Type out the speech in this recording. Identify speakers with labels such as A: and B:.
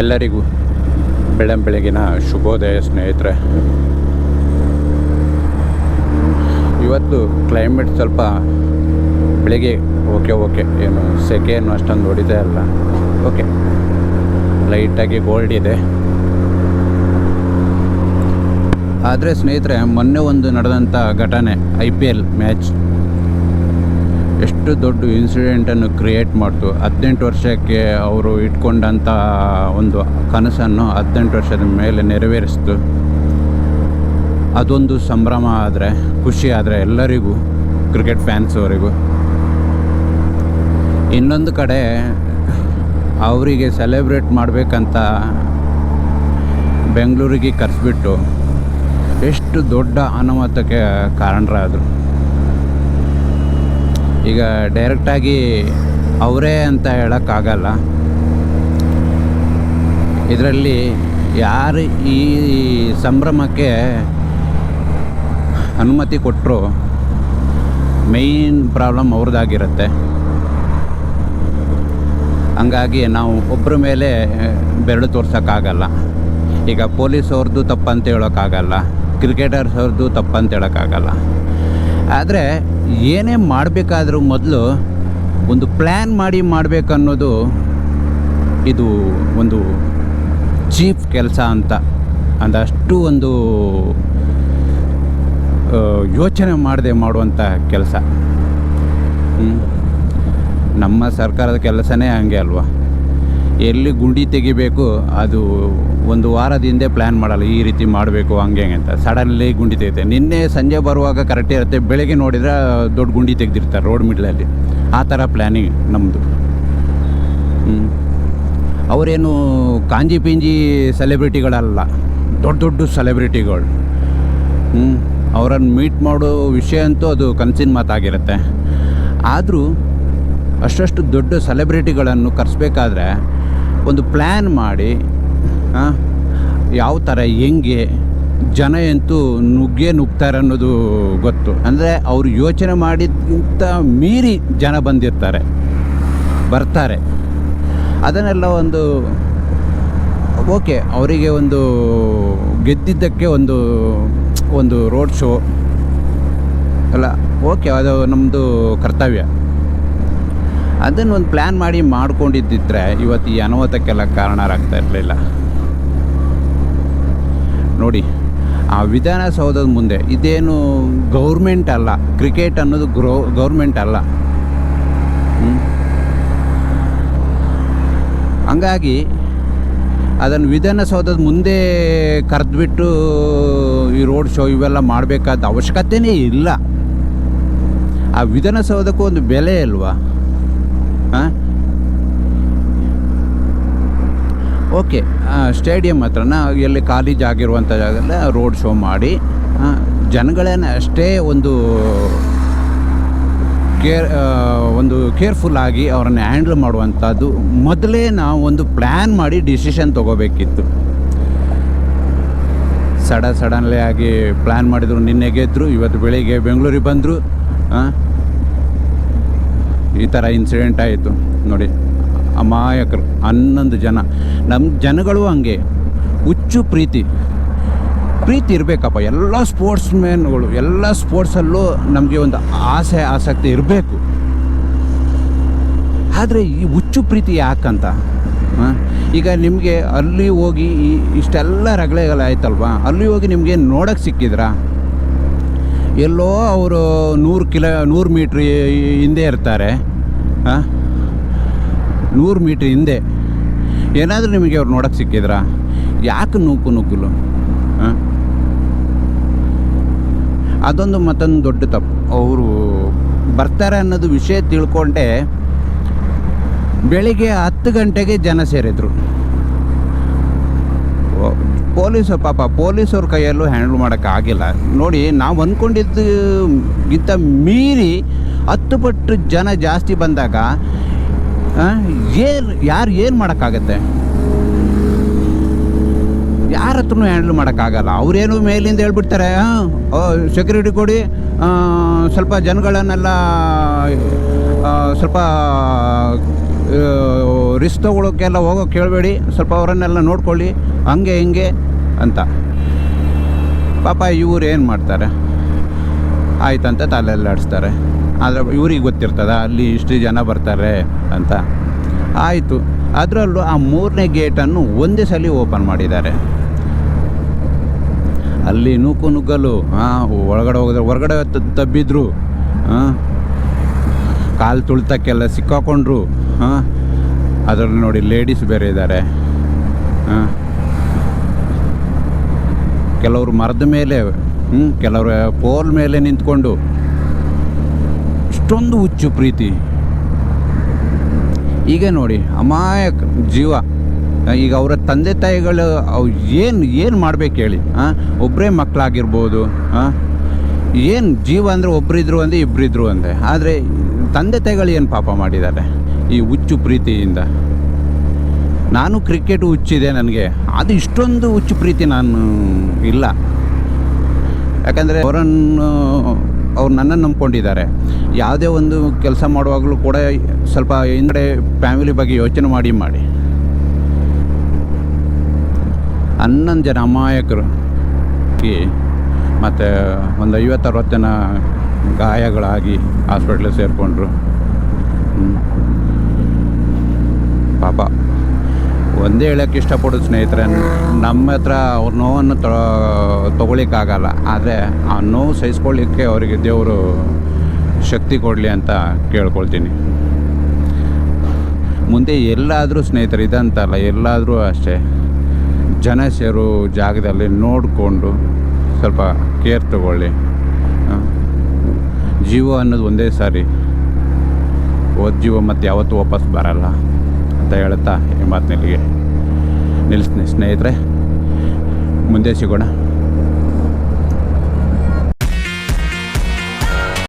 A: ಎಲ್ಲರಿಗೂ ಬೆಳಂ ಬೆಳಗಿನ ಶುಭೋದಯ ಸ್ನೇಹಿತರೆ. ಇವತ್ತು ಕ್ಲೈಮೇಟ್ ಸ್ವಲ್ಪ ಬೆಳಿಗ್ಗೆ ಓಕೆ ಓಕೆ ಏನು ಸೆಕೆ ಏನು ಅಷ್ಟೊಂದು ಹೊಡಿತಾ ಇಲ್ಲ. ಓಕೆ ಲೈಟಾಗಿ ಗೋಲ್ಡ್ ಇದೆ. ಆದರೆ ಸ್ನೇಹಿತರೆ, ಮೊನ್ನೆ ಒಂದು ನಡೆದಂಥ ಘಟನೆ ಐ ಪಿ ಎಲ್ ಮ್ಯಾಚ್ ಎಷ್ಟು ದೊಡ್ಡ ಇನ್ಸಿಡೆಂಟನ್ನು ಕ್ರಿಯೇಟ್ ಮಾಡ್ತು. ಹದಿನೆಂಟು ವರ್ಷಕ್ಕೆ ಅವರು ಇಟ್ಕೊಂಡಂಥ ಒಂದು ಕನಸನ್ನು ಹದಿನೆಂಟು ವರ್ಷದ ಮೇಲೆ ನೆರವೇರಿಸ್ತು. ಅದೊಂದು ಸಂಭ್ರಮ ಆದರೆ, ಖುಷಿ ಆದರೆ ಎಲ್ಲರಿಗೂ ಕ್ರಿಕೆಟ್ ಫ್ಯಾನ್ಸವರಿಗೂ ಇನ್ನೊಂದು ಕಡೆ ಅವರಿಗೆ ಸೆಲೆಬ್ರೇಟ್ ಮಾಡಬೇಕಂತ ಬೆಂಗಳೂರಿಗೆ ಕರೆಸ್ಬಿಟ್ಟು, ಎಷ್ಟು ದೊಡ್ಡ ಅನಾಹುತಕ್ಕೆ ಕಾರಣರಾದರು. ಈಗ ಡೈರೆಕ್ಟಾಗಿ ಅವರೇ ಅಂತ ಹೇಳೋಕ್ಕಾಗಲ್ಲ. ಇದರಲ್ಲಿ ಯಾರು ಈ ಸಂಭ್ರಮಕ್ಕೆ ಅನುಮತಿ ಕೊಟ್ಟರು ಮೇಯ್ನ್ ಪ್ರಾಬ್ಲಮ್ ಅವ್ರದ್ದಾಗಿರುತ್ತೆ. ಹಂಗಾಗಿ ನಾವು ಒಬ್ಬರ ಮೇಲೆ ಬೆರಳು ತೋರ್ಸೋಕ್ಕಾಗಲ್ಲ. ಈಗ ಪೊಲೀಸ್ ಅವ್ರದ್ದು ತಪ್ಪಂತ ಹೇಳೋಕ್ಕಾಗಲ್ಲ. ಕ್ರಿಕೆಟರ್ಸ್ ಅವ್ರದ್ದು ತಪ್ಪಂತ ಹೇಳೋಕ್ಕಾಗಲ್ಲ. ಆದರೆ ಏನೇ ಮಾಡಬೇಕಾದ್ರೂ ಮೊದಲು ಒಂದು ಪ್ಲ್ಯಾನ್ ಮಾಡಿ ಮಾಡಬೇಕನ್ನೋದು ಇದು ಒಂದು ಚೀಪ್ ಕೆಲಸ ಅಂತ. ಅಂದಷ್ಟು ಒಂದು ಯೋಚನೆ ಮಾಡದೆ ಮಾಡುವಂಥ ಕೆಲಸ. ನಮ್ಮ ಸರ್ಕಾರದ ಕೆಲಸನೇ ಹಂಗೆ ಅಲ್ವಾ? ಎಲ್ಲಿ ಗುಂಡಿ ತೆಗಿಬೇಕು, ಅದು ಒಂದು ವಾರದ ಹಿಂದೆ ಪ್ಲ್ಯಾನ್ ಮಾಡಲ್ಲ, ಈ ರೀತಿ ಮಾಡಬೇಕು, ಹಂಗೆ ಹಂಗೆ ಅಂತ. ಸಡನ್ಲಿ ಗುಂಡಿ ತೆಗಿತೆ ನಿನ್ನೆ ಸಂಜೆ ಬರುವಾಗ ಕರೆಕ್ಟ್ ಇರುತ್ತೆ. ಬೆಳಗ್ಗೆ ನೋಡಿದರೆ ದೊಡ್ಡ ಗುಂಡಿ ತೆಗೆದಿರ್ತಾರೆ ರೋಡ್ ಮಿಡ್ಲಲ್ಲಿ ಆ ಥರ ಪ್ಲ್ಯಾನಿಂಗ್ ನಮ್ಮದು ಅವರೇನು ಕಾಂಜಿ ಪಿಂಜಿ ಸೆಲೆಬ್ರಿಟಿಗಳಲ್ಲ ದೊಡ್ಡ ದೊಡ್ಡ ಸೆಲೆಬ್ರಿಟಿಗಳು ಹ್ಞೂ ಅವರನ್ನು ಮೀಟ್ ಮಾಡೋ ವಿಷಯ ಅಂತೂ ಅದು ಕನಸಿನ ಮಾತಾಗಿರುತ್ತೆ. ಆದರೂ ಅಷ್ಟಷ್ಟು ದೊಡ್ಡ ಸೆಲೆಬ್ರಿಟಿಗಳನ್ನು ಕರೆಸ್ಬೇಕಾದ್ರೆ ಒಂದು ಪ್ಲ್ಯಾನ್ ಮಾಡಿ ಯಾವ ಥರ ಹೆಂಗೆ ಜನ ಅಂತೂ ನುಗ್ಗೆ ನುಗ್ತಾರೆ ಅನ್ನೋದು ಗೊತ್ತು. ಅಂದರೆ ಅವರು ಯೋಚನೆ ಮಾಡಿದಂತ ಮೀರಿ ಜನ ಬಂದಿರ್ತಾರೆ, ಬರ್ತಾರೆ. ಅದನ್ನೆಲ್ಲ ಒಂದು, ಓಕೆ, ಅವರಿಗೆ ಒಂದು ಗೆದ್ದಿದ್ದಕ್ಕೆ ಒಂದು ಒಂದು ರೋಡ್ ಶೋ, ಅಲ್ಲ, ಓಕೆ, ಅದು ನಮ್ಮದು ಕರ್ತವ್ಯ. ಅದನ್ನು ಒಂದು ಪ್ಲ್ಯಾನ್ ಮಾಡಿ ಮಾಡ್ಕೊಂಡಿದ್ದಿದ್ರೆ ಇವತ್ತು ಈ ಅನುಮತಕ್ಕೆಲ್ಲ ಕಾರಣರಾಗ್ತಾ ಇರಲಿಲ್ಲ. ನೋಡಿ, ಆ ವಿಧಾನಸೌಧದ ಮುಂದೆ ಇದೇನು ಗೌರ್ಮೆಂಟ್ ಅಲ್ಲ ಕ್ರಿಕೆಟ್ ಅನ್ನೋದು ಗ್ರೋ ಗೌರ್ಮೆಂಟ್ ಅಲ್ಲ? ಹಂಗಾಗಿ ಅದನ್ನು ವಿಧಾನಸೌಧದ ಮುಂದೆ ಕರೆದ್ಬಿಟ್ಟು ಈ ರೋಡ್ ಶೋ ಇವೆಲ್ಲ ಮಾಡಬೇಕಾದ ಅವಶ್ಯಕತೆಯೇ ಇಲ್ಲ. ಆ ವಿಧಾನಸೌಧಕ್ಕೂ ಒಂದು ಬೆಲೆ ಅಲ್ವಾ? ಹಾಂ ಓಕೆ ಸ್ಟೇಡಿಯಂ ಹತ್ರನ ಎಲ್ಲಿ ಖಾಲಿ ಜಾಗ ಇರುವಂಥ ರೋಡ್ ಶೋ ಮಾಡಿ ಜನಗಳೇನ ಅಷ್ಟೇ ಒಂದು ಕೇರ್ ಒಂದು ಕೇರ್ಫುಲ್ಲಾಗಿ ಅವರನ್ನು ಹ್ಯಾಂಡಲ್ ಮಾಡುವಂಥದ್ದು ಮೊದಲೇ ನಾವು ಒಂದು ಪ್ಲ್ಯಾನ್ ಮಾಡಿ ಡಿಸಿಷನ್ ತೊಗೋಬೇಕಿತ್ತು. ಸಡನ್ ಸಡನ್ಲಿ ಆಗಿ ಪ್ಲ್ಯಾನ್ ಮಾಡಿದರು, ನಿನ್ನೆ ಗೆದ್ದರು ಇವತ್ತು ಬೆಳಿಗ್ಗೆ ಬೆಂಗಳೂರಿಗೆ ಬಂದರು ಈ ಥರ ಇನ್ಸಿಡೆಂಟ್ ಆಯಿತು. ನೋಡಿ, ಅಮಾಯಕರು, ಹನ್ನೊಂದು ಜನ. ನಮ್ಮ ಜನಗಳು ಹಂಗೆ. ಹುಚ್ಚು ಪ್ರೀತಿ. ಪ್ರೀತಿ ಇರಬೇಕಪ್ಪ. ಎಲ್ಲ ಸ್ಪೋರ್ಟ್ಸ್ ಮ್ಯಾನ್ಗಳು ಎಲ್ಲ ಸ್ಪೋರ್ಟ್ಸಲ್ಲೂ ನಮಗೆ ಒಂದು ಆಸೆ, ಆಸಕ್ತಿ ಇರಬೇಕು. ಆದರೆ ಈ ಹುಚ್ಚು ಪ್ರೀತಿ ಯಾಕಂತ? ಈಗ ನಿಮಗೆ ಅಲ್ಲಿ ಹೋಗಿ ಈ- ಇಷ್ಟೆಲ್ಲ ರಗಳೆಗಳಾಯ್ತಲ್ವಾ ಅಲ್ಲಿ ಹೋಗಿ ನಿಮಗೆ ನೋಡೋಕ್ಕೆ ಸಿಕ್ಕಿದ್ರಾ? ಎಲ್ಲೋ ಅವರು ನೂರು ಕಿಲೋ, ನೂರು ಮೀಟ್ರ್ ಹಿಂದೆ ಇರ್ತಾರೆ. ಹಾಂ? ನೂರು ಮೀಟ್ರ್ ಹಿಂದೆ. ಏನಾದರೂ ನಿಮಗೆ ಅವ್ರು ನೋಡೋಕ್ಕೆ ಸಿಕ್ಕಿದ್ರಾ? ಯಾಕೆ ನೂಕು ನುಗ್ಗಲು ಹಾಂ? ಅದೊಂದು ಮತ್ತೊಂದು ದೊಡ್ಡ ತಪ್ಪು. ಅವರು ಬರ್ತಾರೆ ಅನ್ನೋದು ವಿಷಯ ತಿಳ್ಕೊಂಡೆ ಬೆಳಿಗ್ಗೆ ಹತ್ತು ಗಂಟೆಗೆ ಜನ ಸೇರಿದ್ರು. ಓ- ಪೊಲೀಸು, ಪಾಪ ಪೊಲೀಸವ್ರ ಕೈಯಲ್ಲೂ ಹ್ಯಾಂಡಲ್ ಮಾಡೋಕ್ಕಾಗಿಲ್ಲ. ನೋಡಿ, ನಾವು ಅಂದ್ಕೊಂಡಿದ್ದಕ್ಕಿಂತ ಮೀರಿ ಹತ್ತು ಪಟ್ಟು ಜನ ಜಾಸ್ತಿ ಬಂದಾಗ ಏನು, ಯಾರು ಏನು ಮಾಡೋಕ್ಕಾಗತ್ತೆ? ಯಾರ ಹತ್ರನೂ ಹ್ಯಾಂಡಲ್ ಮಾಡೋಕ್ಕಾಗಲ್ಲ. ಅವರೇನು ಮೇಲಿಂದ ಹೇಳ್ಬಿಡ್ತಾರೆ ಸೆಕ್ಯೂರಿಟಿ ಕೊಡಿ ಸ್ವಲ್ಪ ಜನಗಳನ್ನೆಲ್ಲ ಸ್ವಲ್ಪ ರಿಸ್ಕ್ ತೊಗೊಳೋಕ್ಕೆಲ್ಲ ಹೋಗೋ ಕೇಳಬೇಡಿ, ಸ್ವಲ್ಪ ಅವರನ್ನೆಲ್ಲ ನೋಡ್ಕೊಳ್ಳಿ, ಹಂಗೆ, ಹಿಂಗೆ ಅಂತ. ಪಾಪ ಇವ್ರು ಏನು ಮಾಡ್ತಾರೆ? ಆಯ್ತಂತ ತಲೆಲ್ಲಾಡಿಸ್ತಾರೆ ಆದರೆ ಇವ್ರಿಗೆ ಗೊತ್ತಿರ್ತದ, ಅಲ್ಲಿ ಇಷ್ಟು ಜನ ಬರ್ತಾರೆ ಅಂತ. ಆಯಿತು, ಅದರಲ್ಲೂ ಆ ಮೂರನೇ ಗೇಟನ್ನು ಒಂದೇ ಸಲ ಓಪನ್ ಮಾಡಿದ್ದಾರೆ. ಅಲ್ಲಿ ನೂಕು ನುಗ್ಗಲು ಹಾಂ ಒಳಗಡೆ ಹೋಗಿದ್ರೆ ಹೊರಗಡೆ ತಬ್ಬಿದ್ರು ಹಾಂ ಕಾಲು ತುಳಿತಕ್ಕೆಲ್ಲ ಸಿಕ್ಕಾಕೊಂಡ್ರು. ಹಾಂ? ಅದರಲ್ಲಿ ನೋಡಿ ಲೇಡೀಸ್ ಬೇರೆ ಇದ್ದಾರೆ ಹಾಂ? ಕೆಲವರು ಮರದ ಮೇಲೆ ಹ್ಞೂ ಕೆಲವರು ಪೋಲ್ ಮೇಲೆ ನಿಂತ್ಕೊಂಡು ಇಷ್ಟೊಂದು ಹುಚ್ಚು ಪ್ರೀತಿ. ಈಗ ನೋಡಿ, ಅಮಾಯಕ ಜೀವ. ಈಗ ಅವರ ತಂದೆ ತಾಯಿಗಳು ಅವು ಏನು ಏನು ಮಾಡ್ಬೇಕು ಹೇಳಿ, ಹಾಂ? ಒಬ್ಬರೇ ಮಕ್ಕಳಾಗಿರ್ಬೋದು ಹಾಂ? ಏನು ಜೀವ ಅಂದರೆ ಒಬ್ಬರಿದ್ರು ಅಂದೆ ಇಬ್ಬರಿದ್ರು ಅಂದೆ. ಆದರೆ ತಂದೆ ತಾಯಿಗಳು ಏನು ಪಾಪ ಮಾಡಿದ್ದಾರೆ? ಈ ಹುಚ್ಚು ಪ್ರೀತಿಯಿಂದ. ನಾನು ಕ್ರಿಕೆಟ್ ಹುಚ್ಚಿದೆ ನನಗೆ. ಅದು ಇಷ್ಟೊಂದು ಹುಚ್ಚು ಪ್ರೀತಿ ನಾನು ಇಲ್ಲ. ಯಾಕಂದರೆ ಅವರನ್ನು, ಅವ್ರು ನನ್ನನ್ನು ನಂಬ್ಕೊಂಡಿದ್ದಾರೆ. ಯಾವುದೇ ಒಂದು ಕೆಲಸ ಮಾಡುವಾಗಲೂ ಕೂಡ ಸ್ವಲ್ಪ ಹಿಂದೆ ಫ್ಯಾಮಿಲಿ ಬಗ್ಗೆ ಯೋಚನೆ ಮಾಡಿ ಮಾಡಿ. ಹನ್ನೊಂದು ಜನ ಅಮಾಯಕರು. ಮತ್ತು ಒಂದು ಐವತ್ತು ಅರವತ್ತು ಜನ ಗಾಯಗಳಾಗಿ ಹಾಸ್ಪಿಟ್ಲಿಗೆ ಸೇರಿಕೊಂಡ್ರು ಪಾಪ ಒಂದೇ ಹೇಳೋಕ್ಕೆ ಇಷ್ಟಪಡೋದು ಸ್ನೇಹಿತರೆ, ನಮ್ಮ ಹತ್ರ ಅವ್ರ ನೋವನ್ನು ತೊಗೊಳಿಕ್ಕಾಗಲ್ಲ. ಆದರೆ ಆ ನೋವು ಸಹಿಸ್ಕೊಳ್ಳಿಕ್ಕೆ ಅವರಿಗೆ ದೇವರು ಶಕ್ತಿ ಕೊಡಲಿ ಅಂತ ಕೇಳ್ಕೊಳ್ತೀನಿ. ಮುಂದೆ ಎಲ್ಲಾದರೂ ಸ್ನೇಹಿತರು, ಇದಂತಲ್ಲ, ಎಲ್ಲಾದರೂ ಅಷ್ಟೇ. ಜನ ಸೇರೋ ಜಾಗದಲ್ಲಿ ನೋಡಿಕೊಂಡು ಸ್ವಲ್ಪ ಕೇರ್ ತಗೊಳ್ಳಿ. ಜೀವ ಅನ್ನೋದು ಒಂದೇ ಸಾರಿ. ಹೋದ ಜೀವ ಮತ್ತು ಯಾವತ್ತೂ ವಾಪಸ್ ಬರಲ್ಲ ಅಂತ ಹೇಳ್ತಾ ಈ ಮಾತಿನಲ್ಲಿಗೆ. ನಿಲ್ಲಿಸ್ತೀನಿ ಸ್ನೇಹಿತರೆ. ಮುಂದೆ ಸಿಗೋಣ.